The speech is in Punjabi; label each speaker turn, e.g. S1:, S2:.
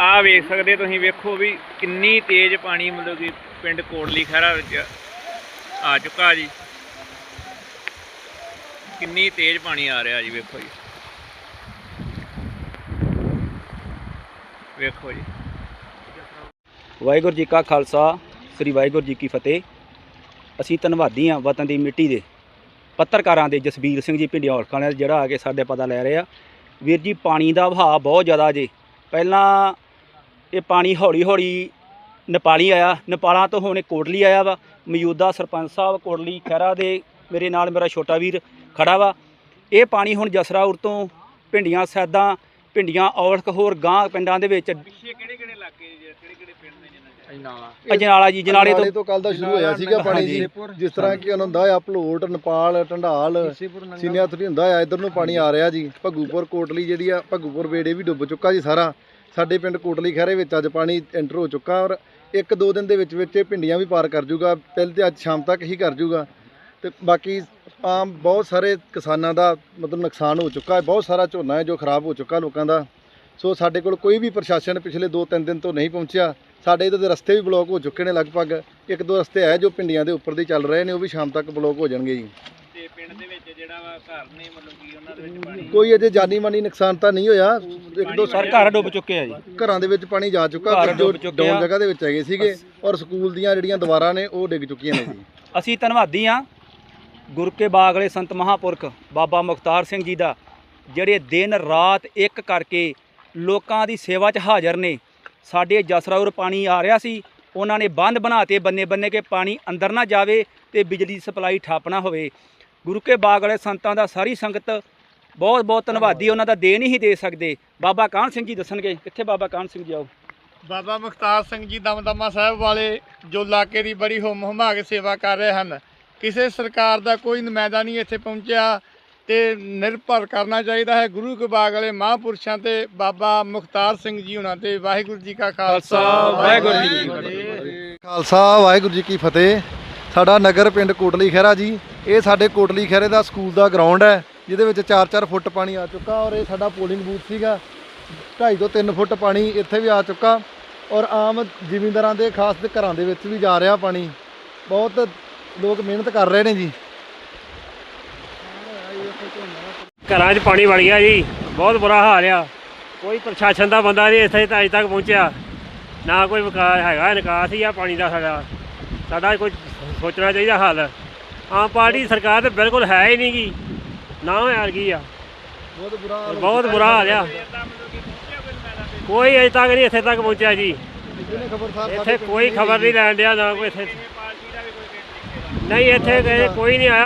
S1: ਆ ਵੇਖ ਸਕਦੇ ਤੁਸੀਂ, ਵੇਖੋ ਵੀ ਕਿੰਨੀ ਤੇਜ਼ ਪਾਣੀ ਮਤਲਬ ਕਿ ਪਿੰਡ ਕੋਟਲੀ ਖਹਿਰਾ ਵਿੱਚ ਆ ਚੁੱਕਾ ਜੀ। ਕਿੰਨੀ ਤੇਜ਼ ਪਾਣੀ ਆ ਰਿਹਾ ਜੀ, ਵੇਖੋ ਜੀ। ਵੇਖੋ ਜੀ।
S2: ਵਾਹਿਗੁਰੂ ਜੀ ਕਾ ਖਾਲਸਾ, ਸ੍ਰੀ ਵਾਹਿਗੁਰੂ ਜੀ ਕੀ ਫਤਿਹ। ਅਸੀਂ ਧੰਨਵਾਦੀ ਹਾਂ ਵਤਨ ਦੀ ਮਿੱਟੀ ਦੇ ਪੱਤਰਕਾਰਾਂ ਦੇ ਜਸਬੀਰ ਸਿੰਘ ਜੀ ਪਿੰਡਿਆਲ ਖਾਨੇ ਜਿਹੜਾ ਆ ਕੇ ਸਾਡੇ ਪਤਾ ਲੈ ਰਹੇ ਆ। ਵੀਰ ਜੀ, ਪਾਣੀ ਦਾ ਵਹਾਅ ਬਹੁਤ ਜ਼ਿਆਦਾ ਜੀ। ਪਹਿਲਾਂ ਇਹ ਪਾਣੀ ਹੌਲੀ ਹੌਲੀ ਨੇਪਾਲੀ ਆਇਆ। ਨੇਪਾਲਾਂ ਤੋਂ ਹੁਣ ਕੋਟਲੀ ਆਇਆ ਵਾ। ਮੌਜੂਦਾ ਸਰਪੰਚ ਸਾਹਿਬ ਕੋਟਲੀ ਖਹਿਰਾ ਦੇ ਮੇਰੇ ਨਾਲ ਮੇਰਾ ਛੋਟਾ ਵੀਰ ਖੜਾ ਵਾ। ਇਹ ਪਾਣੀ ਹੁਣ ਜਸਰਾਉਰ ਤੋਂ ਭਿੰਡੀਆਂ ਸੈਦਾਂ ਭਿੰਡੀਆਂ ਔਲਖ ਹੋਰ ਗਾਂ ਪਿੰਡਾਂ ਦੇ ਵਿੱਚ
S1: ਪਿੱਛੇ ਕਿਹੜੇ ਕਿਹੜੇ ਇਲਾਕੇ ਕਿਹੜੇ ਕਿਹੜੇ ਪਿੰਡ ਨੇ ਜਿਨ੍ਹਾਂ
S2: ਅਜਨਾਲਾ। ਜੀ ਜਨਾਲੇ ਤੋਂ।
S3: ਤੋਂ ਕੱਲ ਦਾ ਸ਼ੁਰੂ ਹੋਇਆ ਸੀਗਾ ਪਾਣੀ ਜੀ। ਜਿਸ ਤਰ੍ਹਾਂ ਕਿ ਹੁੰਦਾ ਆ ਭਲੋਟ ਨੇਪਾਲ ਢੰਡਾਲ ਸੀਨੀਆਥਰੀ ਹੁੰਦਾ ਆ। ਇਧਰ ਨੂੰ ਪਾਣੀ ਆ ਰਿਹਾ ਜੀ। ਭੱਗੂਪੁਰ ਕੋਟਲੀ ਜਿਹੜੀ ਆ ਭੱਗੂਪੁਰ ਵੇੜੇ ਵੀ ਡੁੱਬ ਚੁੱਕਾ ਜੀ ਸਾਰਾ। ਸਾਡੇ ਪਿੰਡ ਕੋਟਲੀ ਖਹਿਰੇ ਵਿੱਚ ਅੱਜ ਪਾਣੀ ਐਂਟਰ ਹੋ ਚੁੱਕਾ ਔਰ ਇੱਕ ਦੋ ਦਿਨ ਦੇ ਵਿੱਚ ਵਿੱਚ ਇਹ ਭਿੰਡੀਆਂ ਵੀ ਪਾਰ ਕਰ ਜੂਗਾ, ਪਹਿਲੇ ਤੇ ਅੱਜ ਸ਼ਾਮ ਤੱਕ ਹੀ ਕਰ ਜੂਗਾ। ਤੇ ਬਾਕੀ ਆਮ ਬਹੁਤ ਸਾਰੇ ਕਿਸਾਨਾਂ ਦਾ ਮਤਲਬ ਨੁਕਸਾਨ ਹੋ ਚੁੱਕਾ ਹੈ, ਬਹੁਤ ਸਾਰਾ ਝੋਨਾ ਹੈ ਜੋ ਖਰਾਬ ਹੋ ਚੁੱਕਾ ਲੋਕਾਂ ਦਾ। ਸੋ ਸਾਡੇ ਕੋਲ ਕੋਈ ਵੀ ਪ੍ਰਸ਼ਾਸਨ ਪਿਛਲੇ 2-3 ਦਿਨ ਤੋਂ ਨਹੀਂ ਪਹੁੰਚਿਆ। ਸਾਡੇ ਇੱਧਰ ਦੇ ਰਸਤੇ ਵੀ ਬਲੌਕ ਹੋ ਚੁੱਕੇ ਨੇ ਲਗਭਗ। ਇੱਕ ਦੋ ਰਸਤੇ ਹੈ ਜੋ ਪਿੰਡੀਆਂ ਦੇ ਉੱਪਰ ਦੇ ਚੱਲ ਰਹੇ ਨੇ, ਉਹ ਵੀ ਸ਼ਾਮ ਤੱਕ ਬਲੌਕ ਹੋ ਜਾਣਗੇ ਜੀ।
S1: ਪਿੰਡ ਦੇ ਵਿੱਚ ਜਿਹੜਾ ਵਾ ਘਰ ਨੇ ਮਤਲਬ ਕਿ ਉਹਨਾਂ ਦੇ ਵਿੱਚ ਪਾਣੀ
S3: ਕੋਈ ਅਜੇ ਜਾਨੀ ਮਾਨੀ ਨੁਕਸਾਨ ਤਾਂ ਨਹੀਂ ਹੋਇਆ। ਇੱਕ ਦੋ
S2: ਸਰ ਘਰ ਡੁੱਬ ਚੁੱਕੇ ਆ ਜੀ।
S3: ਘਰਾਂ ਦੇ ਵਿੱਚ ਪਾਣੀ ਜਾ ਚੁੱਕਾ
S2: ਘਰ
S3: ਜੋ
S2: ਡੁੱਬ ਚੁੱਕੇ
S3: ਡਾਊਨ
S2: ਆ।
S3: ਜਗ੍ਹਾ ਦੇ ਵਿੱਚ ਹੈਗੇ ਸੀਗੇ ਔਰ ਸਕੂਲ ਦੀਆਂ ਜਿਹੜੀਆਂ ਦੀਵਾਰਾਂ ਨੇ ਉਹ ਡਿੱਗ ਚੁੱਕੀਆਂ ਨੇ ਜੀ।
S2: ਅਸੀਂ ਧੰਨਵਾਦੀ ਹਾਂ ਗੁਰੂ ਕੇ ਬਾਗ ਵਾਲੇ ਸੰਤ ਮਹਾਪੁਰਖ ਬਾਬਾ ਮੁਖਤਾਰ ਸਿੰਘ ਜੀ ਦਾ ਜਿਹੜੇ ਦਿਨ ਰਾਤ ਇੱਕ ਕਰਕੇ ਲੋਕਾਂ ਦੀ ਸੇਵਾ 'ਚ ਹਾਜ਼ਰ ਨੇ। ਸਾਡੇ ਜਸਰਾਉਰ ਪਾਣੀ ਆ ਰਿਹਾ ਸੀ ਉਹਨਾਂ ਨੇ ਬੰਦ ਬਣਾਤੇ ਬੰਨੇ ਬੰਨੇ ਕੇ ਪਾਣੀ ਅੰਦਰ ਨਾ ਜਾਵੇ ਤੇ ਬਿਜਲੀ ਦੀ ਸਪਲਾਈ ਠੱਪ ਨਾ ਹੋਵੇ। ਗੁਰੂ ਕੇ ਬਾਗ ਵਾਲੇ ਸੰਤਾਂ ਦਾ ਸਾਰੀ ਸੰਗਤ ਬਹੁਤ ਬਹੁਤ ਧੰਨਵਾਦੀ। ਉਹਨਾਂ ਦਾ ਦੇ ਨਹੀਂ ਦੇ ਸਕਦੇ। ਬਾਬਾ ਕਾਹਨ ਸਿੰਘ ਜੀ ਦੱਸਣਗੇ? ਕਿੱਥੇ ਬਾਬਾ ਕਾਹਨ ਸਿੰਘ ਜੀ ਆਓ?
S4: ਬਾਬਾ ਮੁਖਤਾਰ ਸਿੰਘ ਜੀ ਦਮਦਮਾ ਸਾਹਿਬ ਵਾਲੇ ਜੋ ਇਲਾਕੇ ਦੀ ਬੜੀ ਹੁਮ ਹੁਮਾ ਕੇ ਸੇਵਾ ਕਰ ਰਹੇ ਹਨ ਕਿਸੇ ਸਰਕਾਰ ਦਾ ਕੋਈ ਨੁਮਾਇੰਦਾ ਨਹੀਂ ਇੱਥੇ ਪਹੁੰਚਿਆ ਤੇ ਨਿਰਭਰ ਕਰਨਾ ਚਾਹੀਦਾ ਹੈ। ਗੁਰੂ ਕੇ ਬਾਗ ਵਾਲੇ ਮਹਾਂਪੁਰਸ਼ਾਂ ਤੇ ਬਾਬਾ ਮੁਖਤਾਰ ਸਿੰਘ ਜੀ ਉਹਨਾਂ ਤੇ। ਵਾਹਿਗੁਰੂ ਜੀ ਕਾ ਖਾਲਸਾ।
S2: ਵਾਹਿਗੁਰੂ ਜੀ ਕੀ
S4: ਫਤਿਹ
S3: ਖਾਲਸਾ ਵਾਹਿਗੁਰੂ ਜੀ ਕੀ ਫਤਿਹ। ਸਾਡਾ ਨਗਰ ਪਿੰਡ ਕੋਟਲੀ ਖਹਿਰਾ ਜੀ, ਇਹ ਸਾਡੇ ਕੋਟਲੀ ਖਹਿਰੇ ਦਾ ਸਕੂਲ ਦਾ ਗਰਾਊਂਡ ਹੈ, ਜਿਹਦੇ ਵਿੱਚ 4-4 ਫੁੱਟ ਪਾਣੀ ਆ ਚੁੱਕਾ ਔਰ ਇਹ ਸਾਡਾ ਪੋਲਿੰਗ ਬੂਥ ਸੀਗਾ। 2.5 ਤੋਂ 3 ਫੁੱਟ ਪਾਣੀ ਇੱਥੇ ਵੀ ਆ ਚੁੱਕਾ ਔਰ ਆਮ ਜ਼ਿਮੀਂਦਾਰਾਂ ਦੇ, ਖਾਸ ਦੇ ਘਰਾਂ ਦੇ ਵਿੱਚ ਵੀ ਜਾ ਰਿਹਾ ਪਾਣੀ। ਬਹੁਤ ਲੋਕ ਮਿਹਨਤ ਕਰ ਰਹੇ ਨੇ ਜੀ।
S5: ਘਰਾਂ 'ਚ ਪਾਣੀ ਵੜ ਗਿਆ ਜੀ। ਬਹੁਤ ਬੁਰਾ ਹਾਲ ਆ। ਕੋਈ ਪ੍ਰਸ਼ਾਸਨ ਦਾ ਬੰਦਾ ਨਹੀਂ ਇੱਥੇ ਤਾਂ ਅਜੇ ਤੱਕ ਪਹੁੰਚਿਆ। ਨਾ ਕੋਈ ਵਿਕਾਸ ਹੈਗਾ ਨਿਕਾਸ ਹੀ ਆ ਪਾਣੀ ਦਾ ਸਾਡਾ। ਸਾਡਾ ਕੋਈ ਸੋਚਣਾ ਚਾਹੀਦਾ ਹੱਲ। ਆਮ ਪਾਰਟੀ ਸਰਕਾਰ ਤੇ ਬਿਲਕੁਲ ਹੈ ਹੀ ਨਹੀਂ ਗੀ ਨਾ ਯਾਰ ਕੀ ਆ।
S3: ਬਹੁਤ ਬੁਰਾ ਹਾਲ
S5: ਬਹੁਤ ਬੁਰਾ ਹਾਲ ਆ। ਕੋਈ ਅਜੇ ਤੱਕ ਨਹੀਂ ਇੱਥੇ ਤੱਕ ਪਹੁੰਚਿਆ ਜੀ। ਇੱਥੇ ਕੋਈ ਖਬਰ ਨਹੀਂ ਲੈਣ ਡਿਆ ਨਾ ਕੋਈ ਇੱਥੇ। ਨਹੀਂ ਇੱਥੇ ਕੋਈ ਨਹੀਂ ਆਇਆ।